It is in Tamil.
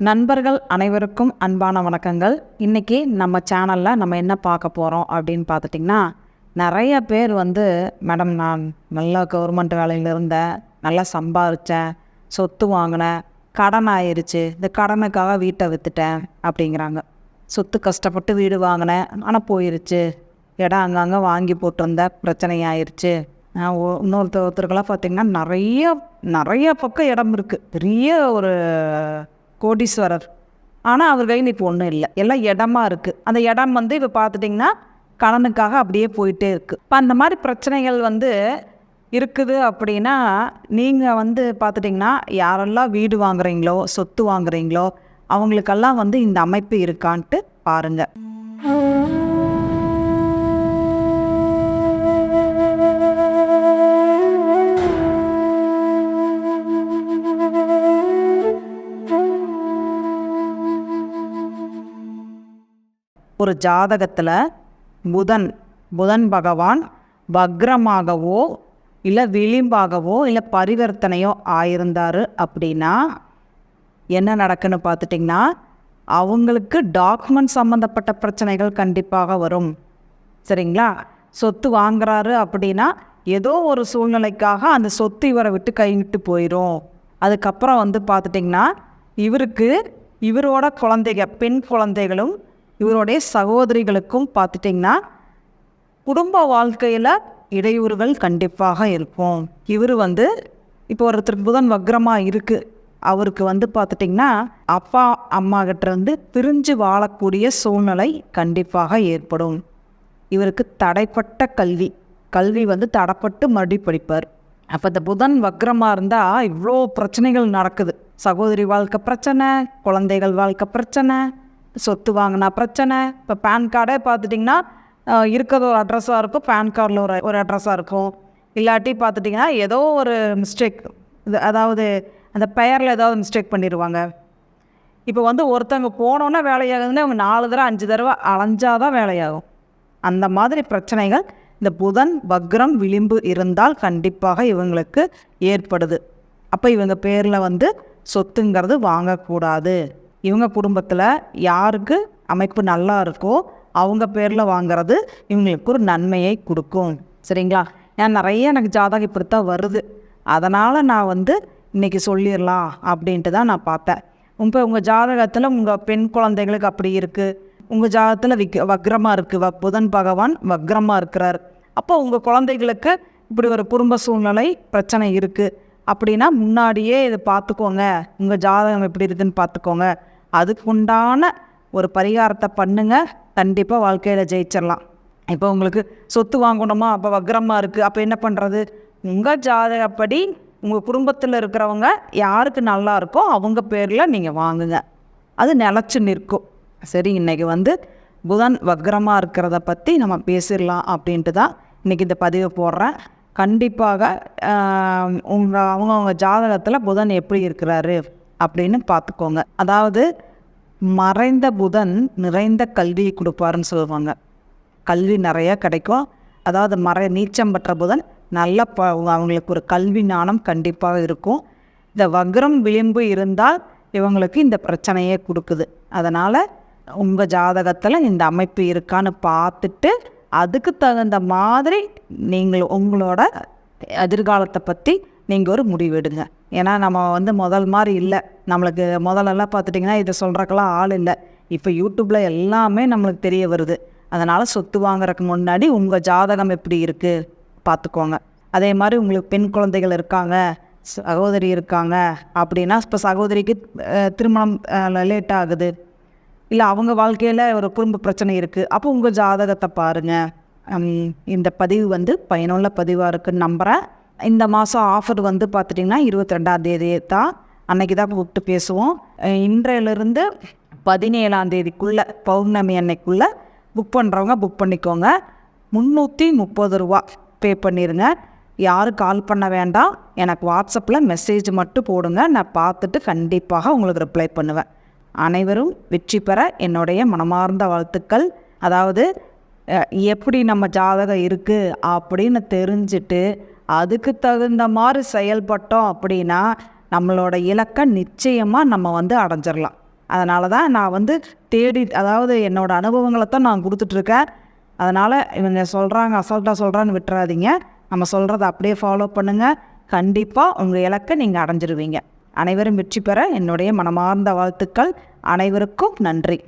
நண்பர்கள் அனைவருக்கும் அன்பான வணக்கங்கள். இன்றைக்கி நம்ம சேனலில் நம்ம என்ன பார்க்க போகிறோம் அப்படின்னு பார்த்துட்டிங்கன்னா நிறைய பேர் வந்து மேடம் நான் நல்லா கவர்மெண்ட் வேலையில் இருந்தேன் நல்லா சம்பாதிச்சேன் சொத்து வாங்கினேன் கடன் ஆயிடுச்சு இந்த கடனுக்காக வீட்டை விற்றுட்டேன் அப்படிங்கிறாங்க. சொத்து கஷ்டப்பட்டு வீடு வாங்கினேன் ஆனால் போயிருச்சு. இடம் அங்கங்கே வாங்கி போட்டு வந்த பிரச்சனை ஆயிருச்சு நான் இன்னொருத்தர் ஒருத்தருக்கெல்லாம் பார்த்திங்கன்னா நிறைய நிறைய பக்கம் இடம் இருக்குது பெரிய ஒரு கோடீஸ்வரர். ஆனால் அவர் கையில் இப்போ ஒன்றும் இல்லை. எல்லாம் இடமா இருக்குது அந்த இடம் வந்து இப்போ பார்த்துட்டிங்கன்னா கடனுக்காக அப்படியே போயிட்டே இருக்குது இப்போ அந்த மாதிரி பிரச்சனைகள் வந்து இருக்குது அப்படின்னா நீங்கள் வந்து பார்த்துட்டிங்கன்னா யாரெல்லாம் வீடு வாங்குறீங்களோ சொத்து வாங்குறீங்களோ அவங்களுக்கெல்லாம் வந்து இந்த அமைப்பு இருக்கான்ட்டு பாருங்கள் ஒரு ஜாதகத்தில் புதன் புதன் பகவான் வக்ரமாகவோ இல்லை விளிம்பாகவோ இல்லை பரிவர்த்தனையோ ஆயிருந்தார் அப்படின்னா என்ன நடக்குன்னு பார்த்துட்டிங்கன்னா அவங்களுக்கு டாக்குமெண்ட் சம்மந்தப்பட்ட பிரச்சனைகள் கண்டிப்பாக வரும். சரிங்களா? சொத்து வாங்குறாரு அப்படின்னா ஏதோ ஒரு சூழ்நிலைக்காக அந்த சொத்து இவரை விட்டு கைவிட்டு போயிடும் அதுக்கப்புறம் வந்து பார்த்துட்டிங்கன்னா இவருக்கு இவரோட குழந்தைக பெண் குழந்தைகளும் இவருடைய சகோதரிகளுக்கும் பார்த்துட்டிங்கன்னா குடும்ப வாழ்க்கையில் இடையூறுகள் கண்டிப்பாக இருக்கும். இவர் வந்து இப்போ ஒருத்தர் புதன் வக்ரமாக இருக்குது அவருக்கு வந்து பார்த்துட்டிங்கன்னா அப்பா அம்மா கிட்டேருந்து பிரிஞ்சு வாழக்கூடிய சூழ்நிலை கண்டிப்பாக ஏற்படும். இவருக்கு தடைப்பட்ட கல்வி. கல்வி வந்து தடைப்பட்டு மறுபடி படிப்பார். அப்போ இந்த புதன் வக்ரமாக இருந்தால் இவ்வளோ பிரச்சனைகள் நடக்குது. சகோதரி வாழ்க்கை பிரச்சனை குழந்தைகள் வாழ்க்கை பிரச்சனை சொத்து வாங்கினா பிரச்சனை. இப்போ பேன் கார்டே பார்த்துட்டிங்கன்னா இருக்கிற இருக்கிறது ஒரு அட்ரஸாக இருக்கும் பேன் கார்டில் ஒரு ஒரு அட்ரஸாக இருக்கும். இல்லாட்டி பார்த்துட்டிங்கன்னா ஏதோ ஒரு மிஸ்டேக் இது அதாவது அந்த பெயரில் ஏதாவது மிஸ்டேக் பண்ணிடுவாங்க. இப்போ வந்து ஒருத்தவங்க போனோன்னே வேலையாகுதுன்னா அவங்க நாலு தடவை அஞ்சு தடவை அலைஞ்சால் தான் வேலையாகும். அந்த மாதிரி பிரச்சனைகள் இந்த புதன் வக்ரம் விளிம்பு இருந்தால் கண்டிப்பாக இவங்களுக்கு ஏற்படுது. அப்போ இவங்க பேரில் வந்து சொத்துங்கிறது வாங்கக்கூடாது. இவங்க குடும்பத்தில் யாருக்கு அமைப்பு நல்லா இருக்கோ அவங்க பேரில் வாங்குறது இவங்களுக்கு ஒரு நன்மையை கொடுக்கும். சரிங்களா? ஏன் நிறைய எனக்கு ஜாதகம் இப்படித்தான் வருது. அதனால் நான் வந்து இன்றைக்கி சொல்லிடலாம் அப்படின்ட்டு தான் நான் பார்த்தேன். இப்போ உங்கள் ஜாதகத்தில் உங்கள் பெண் குழந்தைகளுக்கு அப்படி இருக்குது உங்கள் ஜாதகத்தில் விக் வக்ரமாக இருக்குது வ புதன் பகவான் வக்ரமாக இருக்கிறார். அப்போ உங்கள் குழந்தைகளுக்கு இப்படி ஒரு குடும்ப சூழ்நிலை பிரச்சனை இருக்குது அப்படின்னா முன்னாடியே இதை பார்த்துக்கோங்க. உங்கள் ஜாதகம் எப்படி இருக்குதுன்னு பார்த்துக்கோங்க. அதுக்கு உண்டான ஒரு பரிகாரத்தை பண்ணுங்க. கண்டிப்பாக வாழ்க்கையில் ஜெயிச்சிடலாம் இப்போ உங்களுக்கு சொத்து வாங்கணுமா? அப்போ வக்ரமாக இருக்குது அப்போ என்ன பண்ணுறது உங்கள் ஜாதகப்படி உங்கள் குடும்பத்தில் இருக்கிறவங்க யாருக்கு நல்லா இருக்கோ அவங்க பேரில் நீங்கள் வாங்குங்க. அது நிலச்சி நிற்கும். சரி இன்றைக்கி வந்து புதன் வக்ரமாக இருக்கிறத பற்றி நம்ம பேசிடலாம் அப்படின்ட்டு தான் இன்றைக்கி இந்த பதிவை போடுறேன். கண்டிப்பாக உங்கள் அவங்கவுங்க ஜாதகத்தில் புதன் எப்படி இருக்கிறாரு அப்படின்னு பார்த்துக்கோங்க. அதாவது மறைந்த புதன் நிறைந்த கல்வியை கொடுப்பாருன்னு சொல்லுவாங்க. கல்வி நிறைய கிடைக்கும். அதாவது மறை நீச்சம் பெற்ற புதன் நல்ல ப அவங்களுக்கு ஒரு கல்வி ஞானம் கண்டிப்பாக இருக்கும். இந்த வக்ரம் விளிம்பு இருந்தால் இவங்களுக்கு இந்த பிரச்சனையே கொடுக்குது. அதனால் உங்கள் ஜாதகத்தில் இந்த அமைப்பு இருக்கான்னு பார்த்துட்டு அதுக்கு தகுந்த மாதிரி நீங்கள் உங்களோட எதிர்காலத்தை பற்றி நீங்கள் ஒரு முடிவெடுங்க. ஏன்னா நம்ம வந்து முதல் மாதிரி இல்லை. நம்மளுக்கு முதல்லலாம் பார்த்துட்டிங்கன்னா இதை சொல்கிறக்கெல்லாம் ஆள் இல்லை. இப்போ யூடியூப்பில் எல்லாமே நம்மளுக்கு தெரிய வருது. அதனால் சொத்து வாங்குறதுக்கு முன்னாடி உங்கள் ஜாதகம் எப்படி இருக்குது பார்த்துக்கோங்க அதே மாதிரி உங்களுக்கு பெண் குழந்தைகள் இருக்காங்க சகோதரி இருக்காங்க அப்படின்னா இப்போ சகோதரிக்கு திருமணம் லேட் ஆகுது. இல்லை அவங்க வாழ்க்கையில் ஒரு குடும்ப பிரச்சனை இருக்குது அப்போ உங்கள் ஜாதகத்தை பாருங்கள் இந்த பதிவு வந்து பயனுள்ள பதிவாக இருக்குன்னு நம்புகிறேன் இந்த மாதம் ஆஃபர் வந்து பார்த்துட்டிங்கன்னா இருபத்தி ரெண்டாம் தேதி தான் அன்னைக்கு தான் கூப்பிட்டு பேசுவோம். இன்றையிலிருந்து பதினேழாம் தேதிக்குள்ளே பௌர்ணமி அன்னைக்குள்ளே புக் பண்ணுறவங்க புக் பண்ணிக்கோங்க. முந்நூற்றி முப்பது ரூபா பே பண்ணிடுங்க யாரும் கால் பண்ண வேண்டாம் எனக்கு வாட்ஸ்அப்பில் மெசேஜ் மட்டும் போடுங்க. நான் பார்த்துட்டு கண்டிப்பாக உங்களுக்கு ரிப்ளை பண்ணுவேன். அனைவரும் வெற்றி பெற என்னுடைய மனமார்ந்த வாழ்த்துக்கள். அதாவது எப்படி நம்ம ஜாதகம் இருக்குது அப்படின்னு தெரிஞ்சுட்டு அதுக்கு தகுந்த மாதிரி செயல்பட்டோம் அப்படின்னா நம்மளோட இலக்கை நிச்சயமாக நம்ம வந்து அடைஞ்சிடலாம் அதனால தான் நான் வந்து தேடி அதாவது என்னோடய அனுபவங்களை தான் நான் கொடுத்துட்ருக்கேன். அதனால் இவங்க சொல்கிறாங்க அசால்ட்டாக சொல்கிறான்னு விட்டுறாதீங்க. நம்ம சொல்கிறத அப்படியே ஃபாலோ பண்ணுங்கள் கண்டிப்பாக உங்கள் இலக்கை நீங்கள் அடைஞ்சிருவீங்க. அனைவரும் வெற்றி பெற என்னுடைய மனமார்ந்த வாழ்த்துக்கள். அனைவருக்கும் நன்றி.